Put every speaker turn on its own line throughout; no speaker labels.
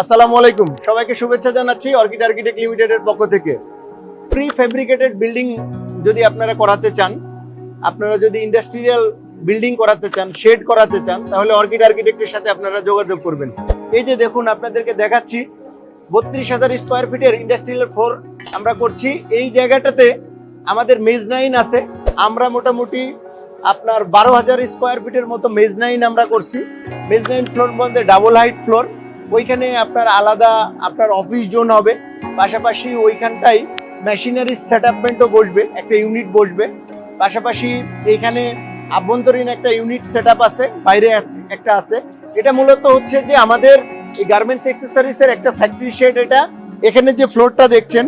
আসসালামু আলাইকুম। সবাইকে শুভেচ্ছা জানাচ্ছি অর্কিড আর্কিটেক্ট লিমিটেডের পক্ষ থেকে। প্রি ফেব্রিকেটেড বিল্ডিং যদি আপনারা করাতে চান, আপনারা যদি ইন্ডাস্ট্রিয়াল বিল্ডিং করাতে চান শেড করাতে চান, তাহলে অর্কিড আর্কিটেক্টের সাথে আপনারা যোগাযোগ করবেন। এই যে দেখুন, আপনাদেরকে দেখাচ্ছি, বত্রিশ হাজার স্কোয়ার ফিটের ইন্ডাস্ট্রিয়াল ফ্লোর আমরা করছি। এই জায়গাটাতে আমাদের মেজনাইন আছে। আমরা মোটামুটি আপনার বারো হাজার স্কোয়ার ফিটের মতো মেজনাইন আমরা করছি। মেজনাইন ফ্লোর মধ্যে ডাবল হাইট ফ্লোর ওইখানে আপনার আলাদা আপনার অফিস জোন হবে। পাশাপাশি ওইখানটাই মেশিনারি সেটআপমেন্টও বসবে, একটা ইউনিট বসবে। পাশাপাশি এইখানে আভ্যন্তরীণ একটা ইউনিট সেটআপ আছে, বাইরে একটা আছে। এটা মূলত হচ্ছে যে আমাদের এই গার্মেন্টস এক্সেসরিজের একটা ফ্যাক্টরি শেড এটা। এখানে যে ফ্লোরটা দেখছেন,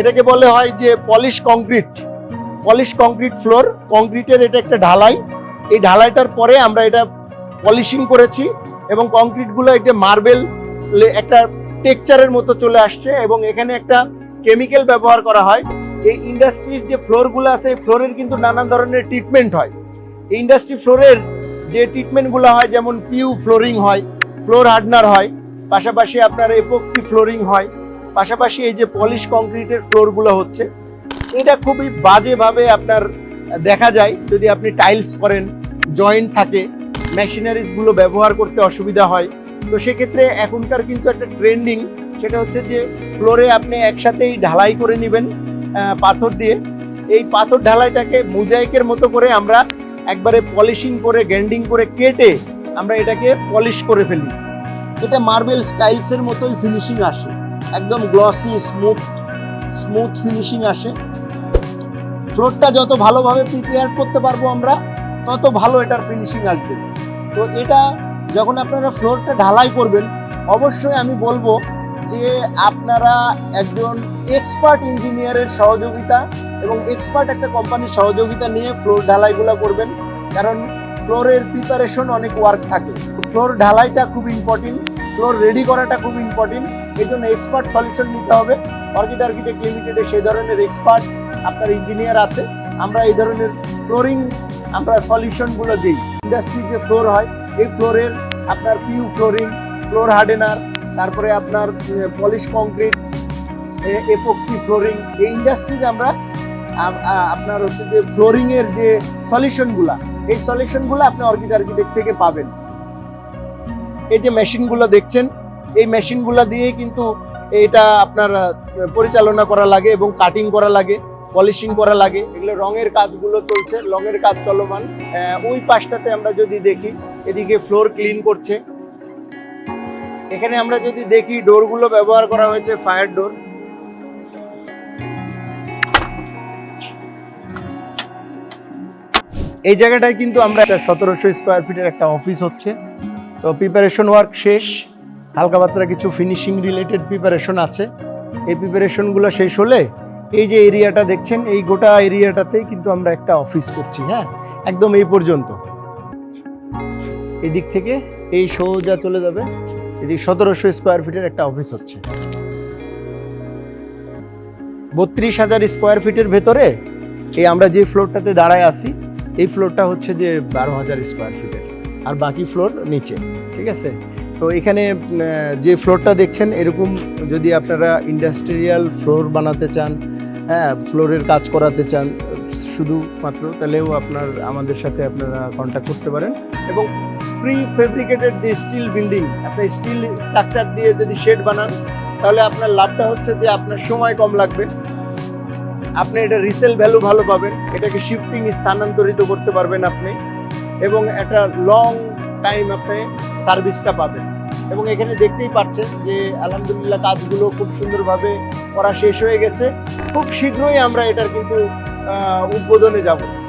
এটাকে বলে হয় যে polish concrete polish concrete floor কংক্রিটের এটা একটা ঢালাই। এই ঢালাইটার পরে আমরা এটা পলিশিং করেছি এবং কংক্রিটগুলো একটা মার্বেল একটা টেক্সচারের মতো চলে আসছে এবং এখানে একটা কেমিক্যাল ব্যবহার করা হয়। এই ইন্ডাস্ট্রির যে ফ্লোরগুলো আছে, এই ফ্লোরের কিন্তু নানান ধরনের ট্রিটমেন্ট হয়। এই ইন্ডাস্ট্রি ফ্লোরের যে ট্রিটমেন্টগুলো হয়, যেমন পিউ ফ্লোরিং হয় ফ্লোর হার্ডনার হয়, পাশাপাশি আপনার এপক্সি ফ্লোরিং হয়, পাশাপাশি এই যে পলিশ কংক্রিটের ফ্লোরগুলো হচ্ছে। এটা খুবই বাজেভাবে আপনার দেখা যায়, যদি আপনি টাইলস করেন জয়েন্ট থাকে মেশিনারিজগুলো ব্যবহার করতে অসুবিধা হয়। তো সেক্ষেত্রে এখনকার কিন্তু একটা ট্রেন্ডিং সেটা হচ্ছে যে ফ্লোরে আপনি একসাথেই ঢালাই করে নেবেন পাথর দিয়ে। এই পাথর ঢালাইটাকে মোজাইকের মতো করে আমরা একবারে পলিশিং করে গ্যান্ডিং করে কেটে আমরা এটাকে পলিশ করে ফেলি। এটা মার্বেল স্টাইলসের মতোই ফিনিশিং আসে। একদম গ্লসি স্মুথ স্মুথ ফিনিশিং আসে। ফ্লোরটা যত ভালোভাবে প্রিপেয়ার করতে পারব আমরা, তত ভালো এটার ফিনিশিং আসবে। তো এটা যখন আপনারা ফ্লোরটা ঢালাই করবেন, অবশ্যই আমি বলব যে আপনারা একজন এক্সপার্ট ইঞ্জিনিয়ারের সহযোগিতা এবং এক্সপার্ট একটা কোম্পানির সহযোগিতা নিয়ে ফ্লোর ঢালাইগুলো করবেন। কারণ ফ্লোরের প্রিপারেশন অনেক ওয়ার্ক থাকে। ফ্লোর ঢালাইটা খুব ইম্পর্টেন্ট ফ্লোর রেডি করাটা খুব ইম্পর্টেন্ট এই জন্য এক্সপার্ট সলিউশন নিতে হবে। অর্কিড আর্কিটেক্ট লিমিটেডে সেই ধরনের এক্সপার্ট আপনার ইঞ্জিনিয়ার আছে। আমরা এই ধরনের ফ্লোরিং আমরা সলিউশনগুলো দিই। ইন্ডাস্ট্রির যে ফ্লোর হয়, এই ফ্লোরের আপনার পিউ ফ্লোরিং, ফ্লোর হার্ডেনার, তারপরে আপনার পলিশ কংক্রিট এপক্সি ফ্লোরিং, এই ইন্ডাস্ট্রির আমরা আপনার হচ্ছে যে ফ্লোরিংয়ের যে সলিউশনগুলা এই সলিউশনগুলো আপনি অর্কিড আর্কিটেক্ট থেকে পাবেন। এই যে মেশিনগুলো দেখছেন, এই মেশিনগুলো দিয়ে কিন্তু এটা আপনার পরিচালনা করা লাগে এবং কাটিং করা লাগে পলিশিং করা লাগে। এগুলো রঙের কাজগুলো চলছে, রঙের কাজ চলমান। ওই পাশটাতে আমরা যদি দেখি এদিকে ফ্লোর ক্লিন করছে। এখানে আমরা যদি দেখি ডোরগুলো ব্যবহার করা হয়েছে ফায়ার ডোর এই জায়গাটায় কিন্তু আমরা একটা সতেরোশো স্কোয়ার ফিটের একটা অফিস হচ্ছে। তো প্রিপারেশন ওয়ার্ক শেষ। হালকা পাতলা কিছু ফিনিশিং রিলেটেড প্রিপারেশন আছে। এই প্রিপারেশনগুলো শেষ হলে এই যে এরিয়াটা দেখছেন, এই গোটা এরিয়াটাতেই কিন্তু আমরা একটা অফিস করছি হ্যাঁ? একদম এই পর্যন্ত। এই দিক থেকে এই সোজা চলে যাবে। এদিক সতেরোশো স্কোয়ার ফিটের একটা অফিস হচ্ছে। বত্রিশ হাজার স্কোয়ার ফিটের ভেতরে এই আমরা যে ফ্লোরটাতে দাঁড়ায় আছি, এই ফ্লোরটা হচ্ছে যে বারো হাজার স্কোয়ার ফিটের আর বাকি ফ্লোর নিচে, ঠিক আছে? তো এখানে যে ফ্লোরটা দেখছেন, এরকম যদি আপনারা ইন্ডাস্ট্রিয়াল ফ্লোর বানাতে চান হ্যাঁ ফ্লোরের কাজ করাতে চান, শুধুমাত্র, তাহলেও আপনার, আমাদের সাথে আপনারা কন্ট্যাক্ট করতে পারেন। এবং প্রি ফেব্রিকেটেড যে স্টিল বিল্ডিং আপনি স্টিল স্ট্রাকচার দিয়ে যদি শেড বানান, তাহলে আপনার লাভটা হচ্ছে যে আপনার সময় কম লাগবে। আপনি এটা রিসেল ভ্যালু ভালো পাবেন, এটাকে শিফটিং স্থানান্তরিত করতে পারবেন আপনি, এবং একটা লং টাইম আপনি সার্ভিসটা পাবেন। এবং এখানে দেখতেই পাচ্ছেন যে আলহামদুলিল্লাহ কাজগুলো খুব সুন্দরভাবে করা শেষ হয়ে গেছে। খুব শীঘ্রই আমরা এটার কিন্তু উদ্বোধনে যাব।